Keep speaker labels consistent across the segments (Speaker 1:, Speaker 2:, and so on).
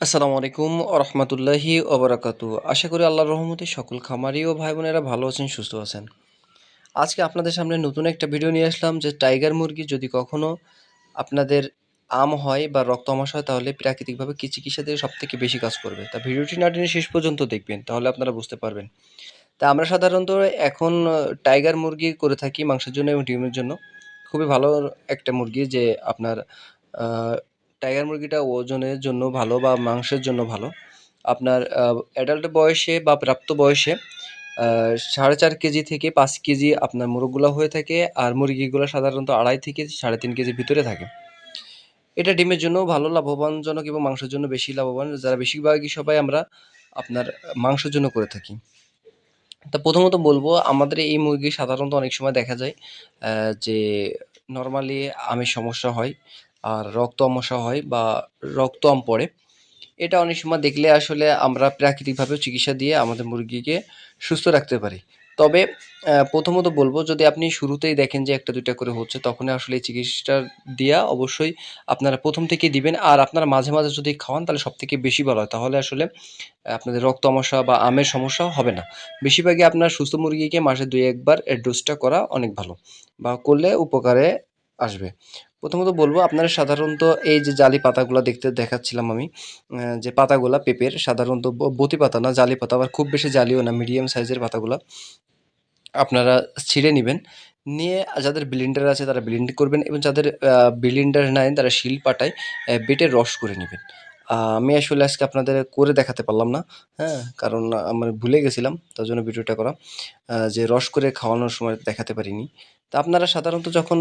Speaker 1: আসসালামু আলাইকুম রহমতুল্লাহি ওবরাকাতু আশা করি আল্লাহর রহমতে সকল খামারি ও ভাই বোনেরা ভালো আছেন, সুস্থ আছেন। আজকে আপনাদের সামনে নতুন একটা ভিডিও নিয়ে আসলাম যে টাইগার মুরগি যদি কখনো আপনাদের আম হয় বা রক্ত আমাশ হয়, তাহলে প্রাকৃতিকভাবে কি চিকিৎসা দিয়ে সব থেকে বেশি কাজ করবে। তা ভিডিওটি না টেনে শেষ পর্যন্ত দেখবেন, তাহলে আপনারা বুঝতে পারবেন। তা আমরা সাধারণত এখন টাইগার মুরগি করে থাকি মাংসের জন্য এবং ডিমের জন্য। খুবই ভালো একটা মুরগি যে আপনার টাইগার মুরগিটা ওজনের জন্য ভালো বা মাংসের জন্য ভালো? আপনার অ্যাডাল্ট বয়সে বা প্রাপ্ত বয়সে সাড়ে চার কেজি থেকে পাঁচ কেজি আপনার মোরগগুলো হয়ে থাকে আর মুরগিগুলো সাধারণত আড়াই থেকে সাড়ে তিন কেজির ভিতরে থাকে। এটা ডিমের জন্য ভালো, লাভবানজনক এবং মাংসের জন্য বেশি লাভবান। যারা বেশিরভাগই সবাই আমরা আপনার মাংসের জন্য করে থাকি। তা প্রথমত বলব, আমাদের এই মুরগি সাধারণত অনেক সময় দেখা যায় যে নর্মালি আমের সমস্যা হয়। আর রক্ত আমসা হয় বা রক্ত আম পড়ে, এটা অনেক সময় দেখলে আসলে আমরা প্রাকৃতিকভাবে চিকিৎসা দিয়ে আমাদের মুরগিকে সুস্থ রাখতে পারি। তবে প্রথমত বলব, যদি আপনি শুরুতেই দেখেন যে একটা, দুইটা করে হচ্ছে তখন আসলে চিকিৎসাটা দেওয়া অবশ্যই আপনারা প্রথম থেকেই দিবেন। আর আপনারা মাঝে মাঝে যদি খাওয়ান, তাহলে সব থেকে বেশি ভালো হয়। তাহলে আসলে আপনাদের রক্ত আমসা বা আমের সমস্যা হবে না। বেশিরভাগই আপনার সুস্থ মুরগিকে মাসে দুই, একবার এর ডোজটা করা অনেক ভালো বা করলে উপকারে আসবে। প্রথমত বলব, আপনারা সাধারণত এই যে জালি পাতাগুলো দেখতে দেখাচ্ছিলাম আমি যে পাতাগুলো পেপের, সাধারণত বতি পাতা না, জালি পাতা, আবার খুব বেশি জালিও না, মিডিয়াম সাইজের পাতাগুলা আপনারা ছিঁড়ে নেবেন। নিয়ে যাদের ব্লিন্ডার আছে তারা ব্লিন্ড করবেন এবং যাদের ব্লিন্ডার নাই তারা শিল পাটায় বেটে রস করে নেবেন। আমি আসলে আজকে আপনাদের করে দেখাতে পারলাম না হ্যাঁ? কারণ আমার ভুলে গেছিলাম, তার জন্য ভিডিওটা করা যে রস করে খাওয়ানোর সময় দেখাতে পারিনি। তা আপনারা সাধারণত যখন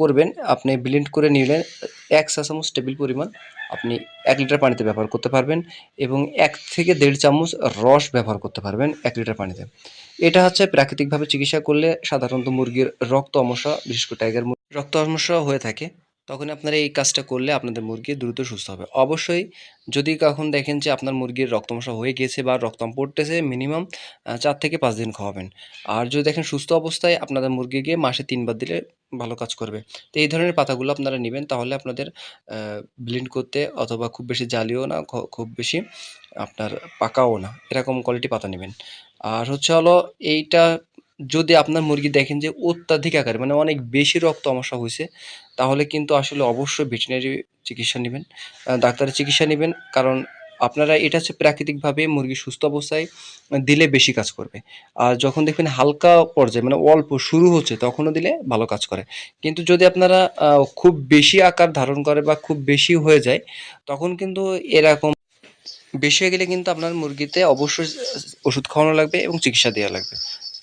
Speaker 1: করবেন, আপনি ব্লেন্ড করে নিলেন, এক চা চামচ টেবিল পরিমাণ, আপনি এক লিটার পানিতে ব্যবহার করতে পারবেন এবং এক থেকে দেড় চামচ রস ব্যবহার করতে পারবেন এক লিটার পানিতে। এটা হচ্ছে প্রাকৃতিকভাবে চিকিৎসা করলে সাধারণত মুরগির রক্ত আমসা বিশেষ করে টাইগার রক্ত আমসা হয়ে থাকে। তখন আপনারা এই কাজটা করলে আপনাদের মুরগি দ্রুত সুস্থ হবে। অবশ্যই যদি কখন দেখেন যে আপনার মুরগির রক্তমশা হয়ে গেছে বা রক্তম পড়তেছে মিনিমাম চার থেকে পাঁচ দিন খাওয়াবেন। আর যদি দেখেন সুস্থ অবস্থায়, আপনাদের মুরগিকে মাসে তিনবার দিলে ভালো কাজ করবে। তো এই ধরনের পাতাগুলো আপনারা নেবেন, তাহলে আপনাদের ব্লিন্ড করতে অথবা খুব বেশি জালিও না খুব বেশি আপনার পাকাও না। এরকম কোয়ালিটি পাতা নেবেন। আর হচ্ছে হলো এইটা যদি আপনার মুরগি দেখেন যে অত্যাধিক আকারে মানে অনেক বেশি রক্ত আমসা হয়েছে, তাহলে কিন্তু আসলে অবশ্যই ভেটেরিনারি চিকিৎসা নেবেন। ডাক্তারের চিকিৎসা নেবেন, কারণ আপনারা এটা হচ্ছে প্রাকৃতিকভাবে মুরগি সুস্থ অবস্থায় দিলে বেশি কাজ করবে। আর যখন দেখবেন হালকা পর্যায়ে মানে অল্প শুরু হচ্ছে, তখনও দিলে ভালো কাজ করে। কিন্তু যদি আপনারা খুব বেশি আকার ধারণ করে বা খুব বেশি হয়ে যায়, তখন কিন্তু এরকম বেশি হয়ে গেলে কিন্তু আপনার মুরগিতে অবশ্যই ওষুধ খাওয়ানো লাগবে এবং চিকিৎসা দেওয়া লাগবে।